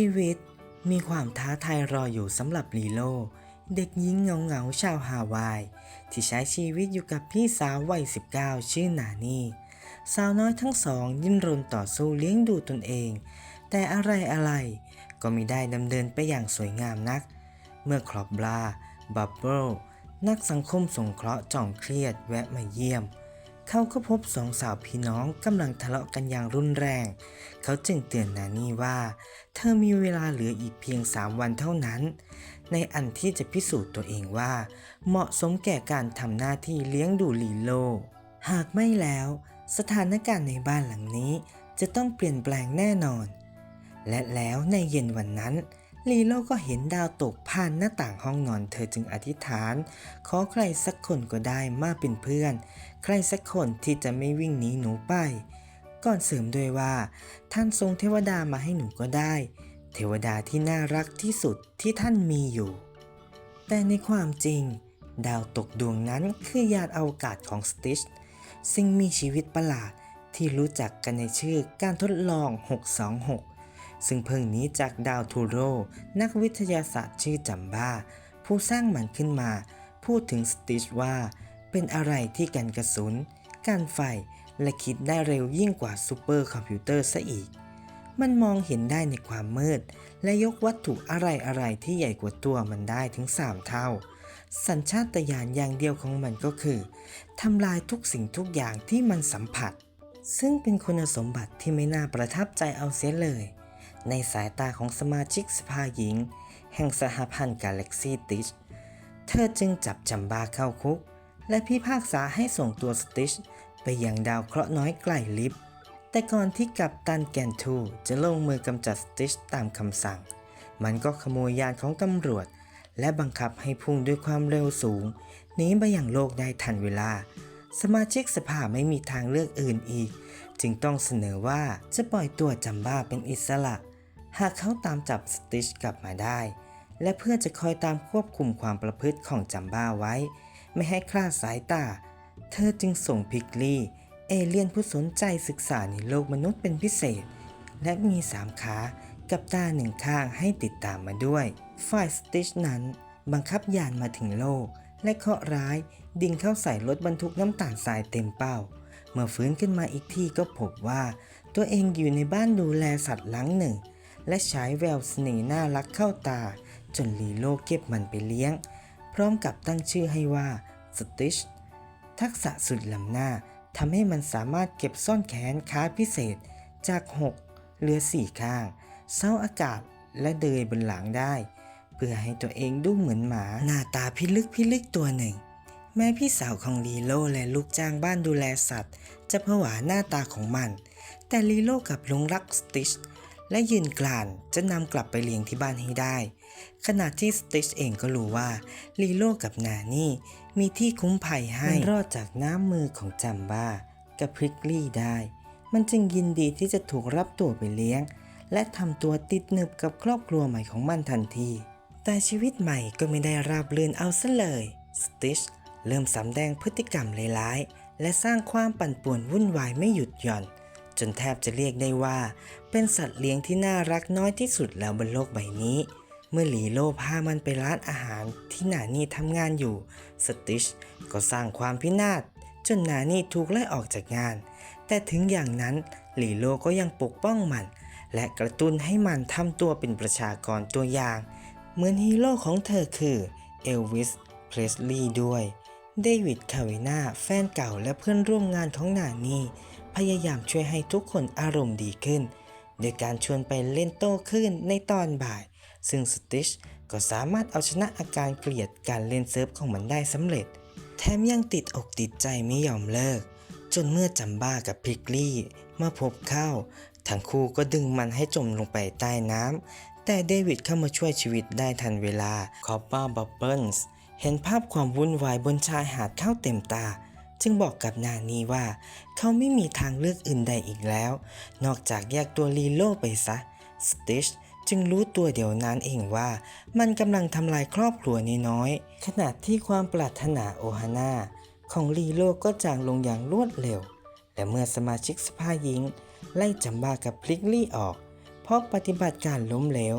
ชีวิตมีความท้าทายรออยู่สำหรับลีโล เด็กหญิงเงาเงาๆชาวฮาวาย ที่ใช้ชีวิตอยู่กับพี่สาววัย 19 ชื่อนานี่ สาวน้อยทั้งสองดิ้นรนต่อสู้เลี้ยงดูตนเอง แต่อะไรอะไรก็ไม่ได้ดำเนินไปอย่างสวยงามนัก เมื่อครอบบลาบับเบิลนักสังคมสงเคราะห์จ่องเครียดแวะมาเยี่ยม เขาก็พบสองสาวพี่น้องกำลังทะเลาะกันอย่างรุนแรง เขาจึงเตือนนานี่ว่า เธอมีเวลาเหลืออีกเพียง3วันเท่านั้น ในอันที่จะพิสูจน์ตัวเองว่า เหมาะสมแก่การทำหน้าที่เลี้ยงดูลีโล หากไม่แล้ว สถานการณ์ในบ้านหลังนี้จะต้องเปลี่ยนแปลงแน่นอน และแล้วในเย็นวันนั้น ลีโลก็เห็นดาวตกผ่านหน้าต่างห้องนอนเธอจึงอธิษฐาน ขอใครสักคนก็ได้มาเป็นเพื่อน ใครสักคนที่จะไม่วิ่งหนีหนูไป ก่อนเสริมด้วยว่า ท่านทรงเทวดามาให้หนูก็ได้ เทวดาที่น่ารักที่สุดที่ท่านมีอยู่ แต่ในความจริง ดาวตกดวงนั้นคือยานอวกาศของสติชสิ่งมีชีวิตประหลาดที่รู้จักกันในชื่อการทดลอง 626 ซึ่งเพิ่งนี้จากดาวทูโร นักวิทยาศาสตร์ชื่อจัมบ้า ผู้สร้างมันขึ้นมา พูดถึงสติชว่า เป็นอะไรที่กันกระสุน การไฟและคิดได้เร็วยิ่งกว่าซูเปอร์คอมพิวเตอร์ซะอีก มันมองเห็นได้ในความมืด และยกวัตถุอะไรอะไรๆที่ใหญ่กว่าตัวมันได้ถึง 3 เท่า สัญชาตญาณอย่างเดียวของมันก็คือทำลายทุกสิ่งทุกอย่างที่มันสัมผัส ซึ่งเป็นคุณสมบัติที่ไม่น่าประทับใจเอาเสียเลย ในสายตาของสมาชิกสภาหญิง แห่งสหพันธ์กาแล็กซี่ติช เธอจึงจับจัมบาเข้าคุก และพิพากษาให้ส่งตัวสติชไปยังดาวเคราะห์น้อยไกลลิบแต่ก่อนที่กัปตันแกนทูจะลงมือกำจัดสติชตามคำสั่ง มันก็ขโมยยานของตำรวจ และบังคับให้พุ่งด้วยความเร็วสูงหนีไปอยังโลกได้ทันเวลา สมาชิกสภาไม่มีทางเลือกอื่นอีก จึงต้องเสนอว่าจะปล่อยตัวจัมบ้าเป็นอิสระ หากเขาตามจับสติชกลับมาได้ และเพื่อจะคอยตามควบคุมความประพฤติของจัมบ้าไว้ ไม่ให้คลาดสายตา เธอจึงส่งพิกลี่ เอเลี่ยนผู้สนใจศึกษาในโลกมนุษย์เป็นพิเศษ และมีสามขากับตาหนึ่งข้างให้ติดตามมาด้วย ฝ่ายสติชนั้นบังคับยานมาถึงโลก และเคราะร้ายดิ่งเข้าใส่รถบรรทุกน้ำตาลทรายเต็มเป้า เมื่อฟื้นขึ้นมาอีกทีก็พบว่า ตัวเองอยู่ในบ้านดูแลสัตว์หลังหนึ่ง และฉายแววเสน่ห์น่ารักเข้าตา จนลีโลเก็บมันไปเลี้ยง พร้อมกับตั้งชื่อให้ว่าสติชทักษะสุดล้ำหน้าทำให้มันสามารถเก็บซ่อนแขนขาพิเศษจาก 6 เหลือ 4 ข้างเซ้าอากาศและเดินบนหลังได้ เพื่อให้ตัวเองดูเหมือนหมา หน้าตาพิลึกพิลึกตัวหนึ่ง แม่พี่สาวของลีโลและลูกจ้างบ้านดูแลสัตว์ จะผวาหน้าตาของมัน แต่ลีโลกับหลงรักสติช และยืนกลานจะนำกลับไปเลี้ยงที่บ้านให้ได้ ขณะที่สติชเองก็รู้ว่าลีโลกับนานี่มีที่คุ้มภัยให้มันรอดจากน้ำมือของจัมบ้ากับพริกลี่ได้ มันจึงยินดีที่จะถูกรับตัวไปเลี้ยง และทำตัวติดหนึบกับครอบครัวใหม่ของมันทันที แต่ชีวิตใหม่ก็ไม่ได้ราบรื่นเอาซะเลยสติชเริ่มสำแดงพฤติกรรมร้ายๆและสร้างความปั่นป่วนวุ่นวายไม่หยุดหย่อน จนแทบจะเรียกได้ว่า เป็นสัตว์เลี้ยงที่น่ารักน้อยที่สุดแล้วบนโลกใบนี้ เมื่อหลีโลพามันไปร้านอาหารที่นานี่ทำงานอยู่ สติชก็สร้างความพินาศจนนานี่ถูกไล่ออกจากงาน แต่ถึงอย่างนั้นหลีโลก็ยังปกป้องมัน และกระตุ้นให้มันทำตัวเป็นประชากรตัวอย่าง เหมือนฮีโร่ของเธอคือเอลวิส เพลสลีย์ด้วย เดวิด คาเวนาแฟนเก่าและเพื่อนร่วมงานของนานี่ พยายามช่วยให้ทุกคนอารมณ์ดีขึ้น โดยการชวนไปเล่นโต้คลื่นในตอนบ่าย ซึ่งสติชก็สามารถเอาชนะอาการเกลียดการเล่นเซิร์ฟของมันได้สำเร็จ แถมยังติดอกติดใจไม่ยอมเลิก จนเมื่อจัมบ้ากับพิกลี่มาพบเข้า ทั้งคู่ก็ดึงมันให้จมลงไปใต้น้ำแต่เดวิดเข้ามาช่วยชีวิตได้ทันเวลาคอปป้าบับเบิลส์เห็นภาพความวุ่นวายบนชายหาดเข้าเต็มตา จึงบอกกับนานีว่า เขาไม่มีทางเลือกอื่นใดอีกแล้ว นอกจากแยกตัวลีโลไปซะสติชจึงรู้ตัวเดี๋ยวนั้นเองว่ามันกำลังทำลายครอบครัวนี้น้อยขณะที่ความปรารถนาโอฮาน่าของลีโลก็จางลงอย่างรวดเร็ว และเมื่อสมาชิกสภาหญิง ไล่จัมบากับพลิกลี่ออกพเพราะปฏิบัติการล้มเหลว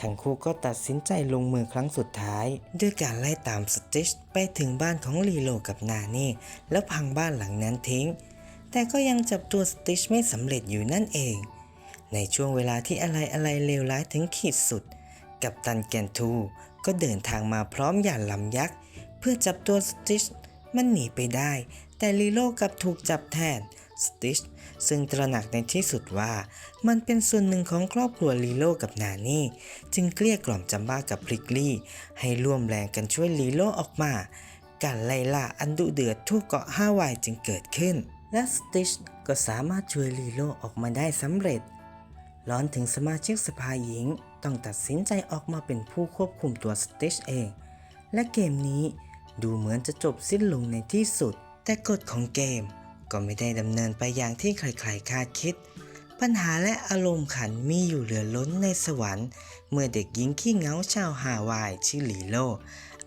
ทั้งคู่ก็ตัดสินใจลงมือครั้งสุดท้าย ด้วยการไล่ตามสติชไปถึงบ้านของลีโลกับนานี่ แล้วพังบ้านหลังนั้นทิ้ง แต่ก็ยังจับตัวสติชไม่สำเร็จอยู่นั่นเอง ในช่วงเวลาที่อะไรอะไรเลวร้ายถึงขีดสุด กับตันแกนทูก็เดินทางมาพร้อมหยาดลำยักษ์ เพื่อจับตัวสติชมันหนีไปได้ แต่ลีโลกับถูกจับแทน สติชซึ่งตระหนักในที่สุดว่ามันเป็นส่วนหนึ่งของครอบครัวลีโลกับนานี่ จึงเกลี้ยกล่อมจัมบ้ากับพริกลี่ ให้ร่วมแรงกันช่วยลีโลออกมา การไล่ล่าอันดุเดือดทั่วเกาะฮาวายจึงเกิดขึ้น และสติชก็สามารถช่วยลีโลออกมาได้สำเร็จ ร้อนถึงสมาชิกสภาหญิงต้องตัดสินใจออกมาเป็นผู้ควบคุมตัวสติชเอง และเกมนี้ดูเหมือนจะจบสิ้นลงในที่สุด แต่กฎของเกม ก็ไม่ได้ดำเนินไปอย่างที่ใครๆคาดคิด ปัญหาและอารมณ์ขันมีอยู่เหลือล้นในสวรรค์ เมื่อเด็กหญิงขี้เงาชาวฮาวายชื่อหลีโล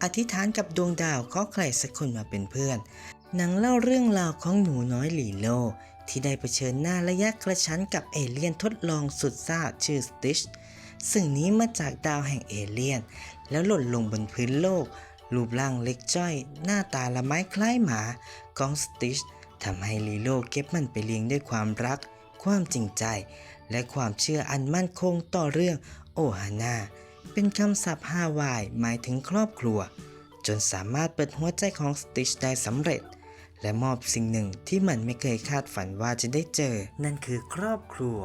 อธิษฐานกับดวงดาวขอใครสักคนมาเป็นเพื่อนหนังเล่าเรื่องราวของหนูน้อยหลีโล ที่ได้เผชิญหน้าระยะกระชั้นกับเอเลี่ยนทดลองสุดซ่าชื่อสติชซึ่งนี้มาจากดาวแห่งเอเลี่ยน แล้วหล่นลงบนพื้นโลก รูปร่างเล็กจ้อย หน้าตาละไม้คล้ายหมาของสติช ทำให้ลีโลเก็บมันไปเลี้ยงด้วยความรัก ความจริงใจ และความเชื่ออันมั่นคงต่อเรื่องโอฮาน่าเป็นคำศัพท์ฮาวายหมายถึงครอบครัว จนสามารถเปิดหัวใจของสติชได้สำเร็จ และมอบสิ่งหนึ่งที่มันไม่เคยคาดฝันว่าจะได้เจอ นั่นคือครอบครัว